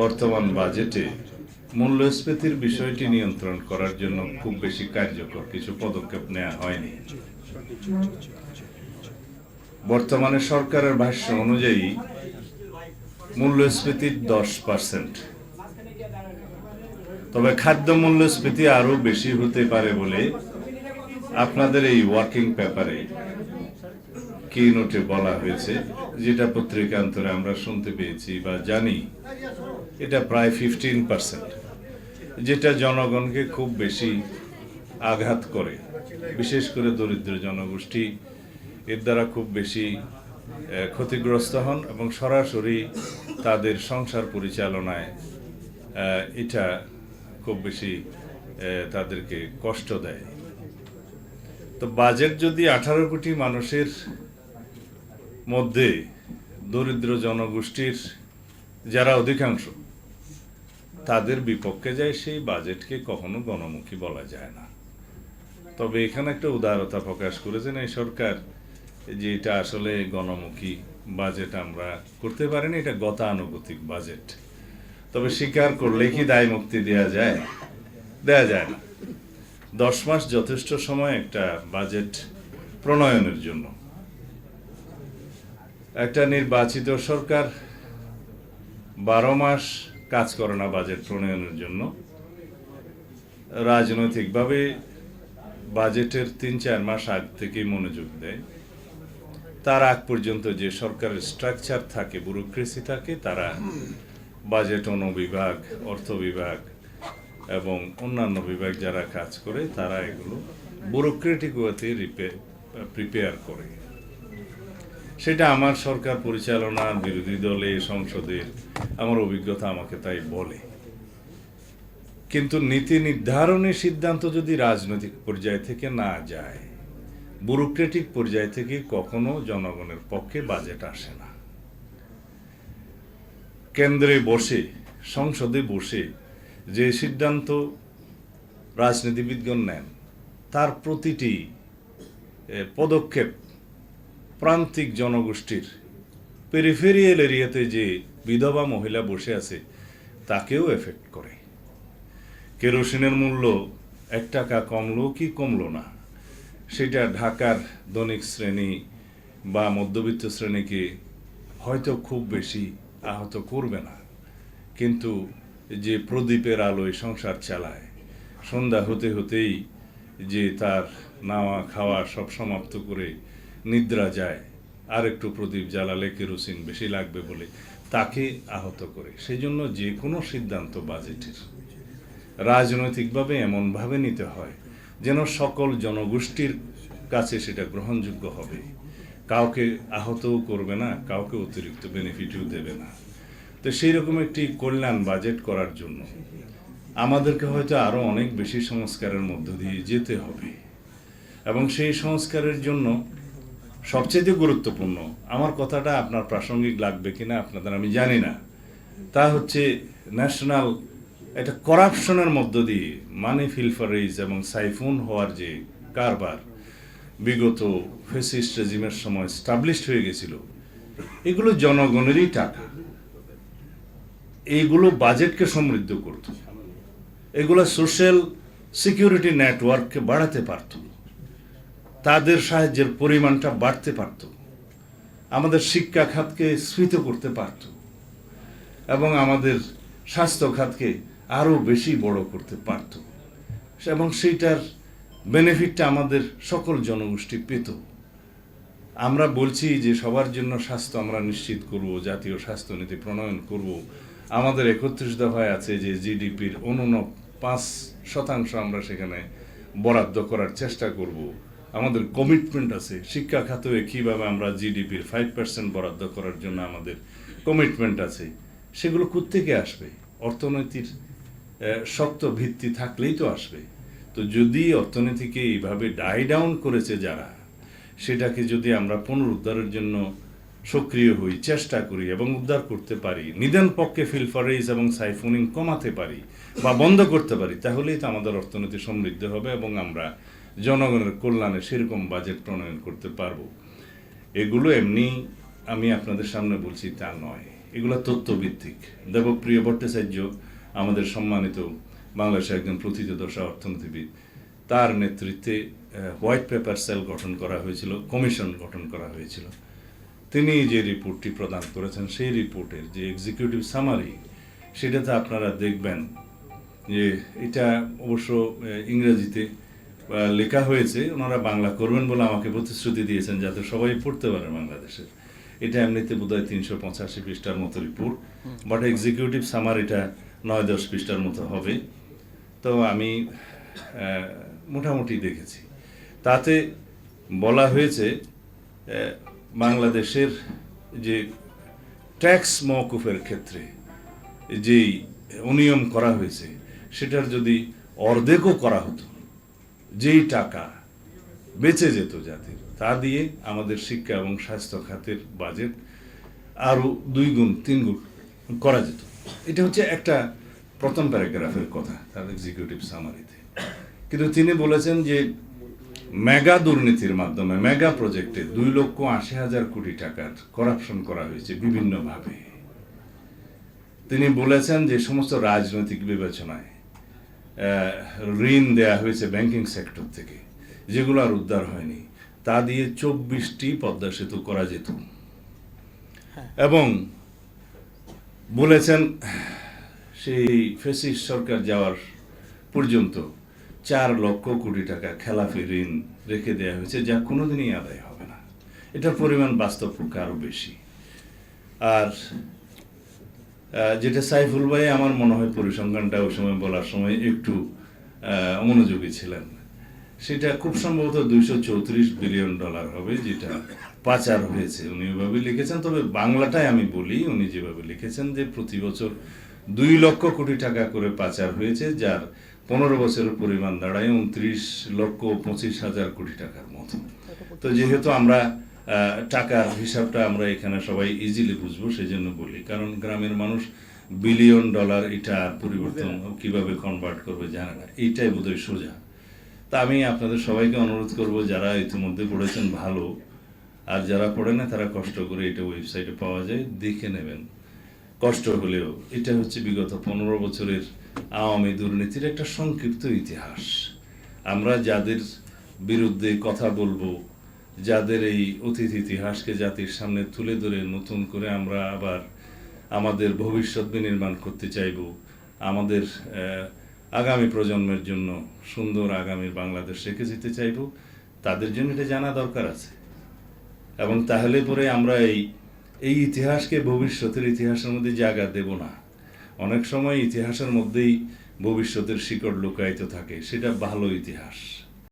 বর্তমান বাজেটে মূল্যস্ফীতির বিষয়টি নিয়ন্ত্রণ করার জন্য খুব বেশি কার্যকর কিছু পদক্ষেপ নেওয়া হয়নি। বর্তমানে সরকারের ভাষ্য অনুযায়ী মূল্যস্ফীতির দশ পার্সেন্ট। তবে খাদ্য মূল্যস্ফীতি আরও বেশি হতে পারে বলে আপনাদের এই ওয়ার্কিং পেপারে কি নোটে বলা হয়েছে, যেটা পত্রিকান্তরে আমরা শুনতে পেয়েছি বা জানি। এটা প্রায় ফিফটিন পার্সেন্ট যেটা জনগণকে খুব বেশি আঘাত করে। বিশেষ করে দরিদ্র জনগোষ্ঠী, এর দ্বারা খুব বেশি ক্ষতিগ্রস্ত হন এবং সরাসরি তাদের সংসার পরিচালনায় এটা খুব বেশি তাদেরকে কষ্ট দেয়। তো বাজেট যদি আঠারো কোটি মানুষের মধ্যে দরিদ্র জনগোষ্ঠীর, যারা অধিকাংশ তাদের বিপক্ষে যায় সেই বাজেটকে কখনো গণমুখী বলা যায় না। তবে এখানে একটা উদারতা প্রকাশ করেছেন এই সরকার যে এটা আসলে গণমুখী বাজেট আমরা করতে পারিনি, এটা গতানুগতিক বাজেট। তবে স্বীকার করলে কি দায় মুক্তি দেওয়া যায়? দেয়া যায় না। দশ মাস যথেষ্ট সময় একটা বাজেট প্রণয়নের জন্য। একটা নির্বাচিত সরকার বারো মাস কাজ করে না বাজেট প্রণয়নের জন্য। রাজনৈতিকভাবে বাজেটের তিন চার মাস আগ থেকেই মনোযোগ দেয়। তার আগ পর্যন্ত যে সরকারের স্ট্রাকচার থাকে ব্যুরোক্রেসি থাকে, তারা বাজেট অনুবিভাগ, অর্থ বিভাগ এবং অন্যান্য বিভাগ যারা কাজ করে, তারা এগুলো ব্যুরোক্রেটিক ওয়েতে প্রিপেয়ার করে। সেটা আমার সরকার পরিচালনা, বিরোধী দলে, সংসদের, আমার অভিজ্ঞতা আমাকে তাই বলে। কিন্তু নীতি নির্ধারণের সিদ্ধান্ত যদি রাজনৈতিক পর্যায় থেকে না যায়, ব্যুরোক্রেটিক পর্যায় থেকে কখনো জনগণের পক্ষে বাজেট আসে না। কেন্দ্রে বসে, সংসদে বসে যে সিদ্ধান্ত রাজনীতিবিদগণ নেন, তার প্রতিটি পদক্ষেপ প্রান্তিক জনগোষ্ঠীর পেরিফেরিয়াল এরিয়াতে যে বিধবা মহিলা বসে আছে, তাকেও এফেক্ট করে। কেরোসিনের মূল্য এক টাকা কমলো কি কমলো না, সেটা ঢাকার ধনিক শ্রেণি বা মধ্যবিত্ত শ্রেণীকে হয়তো খুব বেশি আহত করবে না। কিন্তু যে প্রদীপের আলোয় সংসার চালায়, সন্ধ্যা হতে হতেই যে তার নাওয়া খাওয়া সব সমাপ্ত করে নিদ্রা যায়। আর একটু প্রদীপ জ্বালালে কেরোসিন বেশি লাগবে বলে তাকে আহত করে। সেই জন্য যে কোনো সিদ্ধান্ত বাজেটের। রাজনৈতিকভাবে এমনভাবে নিতে হয় যেন সকল জনগোষ্ঠীর কাছে সেটা গ্রহণযোগ্য হবে। কাউকে আহতও করবে না, কাউকে অতিরিক্ত বেনিফিটও দেবে না। তো সেই রকম একটি কল্যাণ বাজেট করার জন্য আমাদেরকে হয়তো আরও অনেক বেশি সংস্কারের মধ্য দিয়ে যেতে হবে। এবং সেই সংস্কারের জন্য সবচেয়ে গুরুত্বপূর্ণ, আমার কথাটা আপনার প্রাসঙ্গিক লাগবে কিনা আপনাদের আমি জানি না। তা হচ্ছে ন্যাশনাল একটা করাপশনের মধ্য দিয়ে মানি ফিলফারেজ এবং সাইফুন হওয়ার যে কারবার বিগত ফেসিস্ট রেজিমের সময় স্টাবলিশড হয়ে গেছিল, এগুলো জনগণেরই টাকা। এইগুলো বাজেটকে সমৃদ্ধ করত। এগুলো সোশ্যাল সিকিউরিটি নেটওয়ার্ককে বাড়াতে পারত। তাদের সাহায্যের পরিমাণটা বাড়তে পারত। আমাদের শিক্ষা খাতকে স্ফীত করতে পারত এবং আমাদের স্বাস্থ্য খাতকে আরও বেশি বড় করতে পারত। এবং সেইটার বেনিফিটটা আমাদের সকল জনগোষ্ঠী পেত। আমরা বলছি যে সবার জন্য স্বাস্থ্য আমরা নিশ্চিত করব, জাতীয় স্বাস্থ্যনীতি প্রণয়ন করব। আমাদের একত্রিশ দফায় আছে যে জিডিপির অনুন পাঁচ শতাংশ আমরা সেখানে বরাদ্দ করার চেষ্টা করব। আমাদের কমিটমেন্ট আছে। শিক্ষা খাতে কীভাবে আমরা জিডিপির ফাইভ পার্সেন্ট বরাদ্দ করার জন্য আমাদের কমিটমেন্ট আছে। সেগুলো কোত্থেকে আসবে? অর্থনীতির শক্ত ভিত্তি থাকলেই তো আসবে। তো যদি অর্থনীতিকে এইভাবে ডাই ডাউন করেছে যারা, সেটাকে যদি আমরা পুনরুদ্ধারের জন্য সক্রিয় হই, চেষ্টা করি এবং উদ্ধার করতে পারি, নিদান পক্ষে ফিলফারেজ এবং সাইফোনিং কমাতে পারি বা বন্ধ করতে পারি, তাহলেই তো আমাদের অর্থনীতি সমৃদ্ধ হবে এবং আমরা জনগণের কল্যাণে সেরকম বাজেট প্রণয়ন করতে পারব। এগুলো এমনি আমি আপনাদের সামনে বলছি তা নয়। এগুলো তথ্যভিত্তিক দেবপ্রিয় ভট্টাচার্য, আমাদের সম্মানিত বাংলাদেশের একজন প্রথিতদশা অর্থনীতিবিদ, তার নেতৃত্বে হোয়াইট পেপার সেল গঠন করা হয়েছিল কমিশন গঠন করা হয়েছিল। তিনি যে রিপোর্টটি প্রদান করেছেন, সেই রিপোর্টের যে এক্সিকিউটিভ সামারি সেটাতে আপনারা দেখবেন যে এটা অবশ্য ইংরেজিতে লেখা হয়েছে ওনারা বাংলা করবেন বলে আমাকে প্রতিশ্রুতি দিয়েছেন যাতে সবাই পড়তে পারে বাংলাদেশের। এটা এমনিতে বোধ হয় তিনশো পঁচাশি পৃষ্ঠার মতো রিপোর্ট বাট এক্সিকিউটিভ সামার এটা নয় দশ পৃষ্ঠার মতো হবে। তো আমি মোটামুটি দেখেছি। তাতে বলা হয়েছে বাংলাদেশের যে ট্যাক্স মওকুফের ক্ষেত্রে যেই অনিয়ম করা হয়েছে সেটার যদি অর্ধেকও করা হতো, যেই টাকা বেঁচে যেত জাতির, তা দিয়ে আমাদের শিক্ষা এবং স্বাস্থ্য খাতের বাজেট আরও দুই গুণ, তিন গুণ করা যেত। এটা হচ্ছে একটা প্রথম প্যারাগ্রাফের কথা, তার এক্সিকিউটিভ সামারিতে কিন্তু তিনি বলেছেন যে, মেগা দুর্নীতির মাধ্যমে, মেগা প্রজেক্টে দুই লক্ষ আশি হাজার কোটি টাকার করাপশন করা হয়েছে বিভিন্নভাবে। তিনি বলেছেন যে, সমস্ত রাজনৈতিক বিবেচনায় ঋণ দেয়া হয়েছে ব্যাংকিং সেক্টর থেকে যেগুলো আর উদ্ধার হয়নি তা দিয়ে চব্বিশটি পদ্মা সেতু করা যেত। এবং বলেছেন সেই ফেসিস সরকার যাওয়ার পর্যন্ত চার লক্ষ কোটি টাকা খেলাফি ঋণ রেখে দেওয়া হয়েছে যা কোনোদিনই আদায় হবে না। এটার পরিমাণ বাস্তব পক্ষে আরও বেশি। আর যেটা সাইফুল ভাই আমার মনে হয় পরিসংখ্যানটা ওই সময় বলার সময় একটু আহ, অমনোযোগী ছিলেন। সেটা খুব সম্ভবত দুইশো চৌত্রিশ বিলিয়ন ডলার হবে যেটা পাচার হয়েছে। উনি ওইভাবে লিখেছেন তবে বাংলাটাই আমি বলি উনি যেভাবে লিখেছেন যে প্রতি বছর দুই লক্ষ কোটি টাকা করে পাচার হয়েছে যার পনেরো বছরের পরিমাণ দাঁড়ায় উনত্রিশ লক্ষ পঁচিশ হাজার কোটি টাকার মতো। তো যেহেতু আমরা টাকার হিসাবটা আমরা এখানে সবাই ইজিলি বুঝব সেই জন্য বলি। কারণ গ্রামের মানুষ বিলিয়ন ডলার এটা পরিবর্তন কীভাবে কনভার্ট করবে জানে না। এইটাই বোধহয় সোজা। তা আমি আপনাদের সবাইকে অনুরোধ করব যারা ইতিমধ্যে পড়েছেন ভালো আর যারা পড়ে না তারা কষ্ট করে এটা ওয়েবসাইটে পাওয়া যায় দেখে নেবেন। কষ্ট হলেও এটা হচ্ছে বিগত পনেরো বছরের আওয়ামী দুর্নীতির একটা সংক্ষিপ্ত ইতিহাস। আমরা যাদের বিরুদ্ধে কথা বলব যাদের এই অতীত ইতিহাসকে জাতির সামনে তুলে ধরে নতুন করে আমরা আবার আমাদের ভবিষ্যৎ বিনির্মাণ করতে চাইব, আমাদের আগামী প্রজন্মের জন্য সুন্দর আগামীর বাংলাদেশ রেখে যেতে চাইব, তাদের জন্য এটা জানা দরকার আছে। এবং তাহলে পরে আমরা এই এই ইতিহাসকে ভবিষ্যতের ইতিহাসের মধ্যে জায়গা দেব না। অনেক সময় ইতিহাসের মধ্যেই ভবিষ্যতের শিকড় লুকায়িত থাকে, সেটা ভালো ইতিহাস।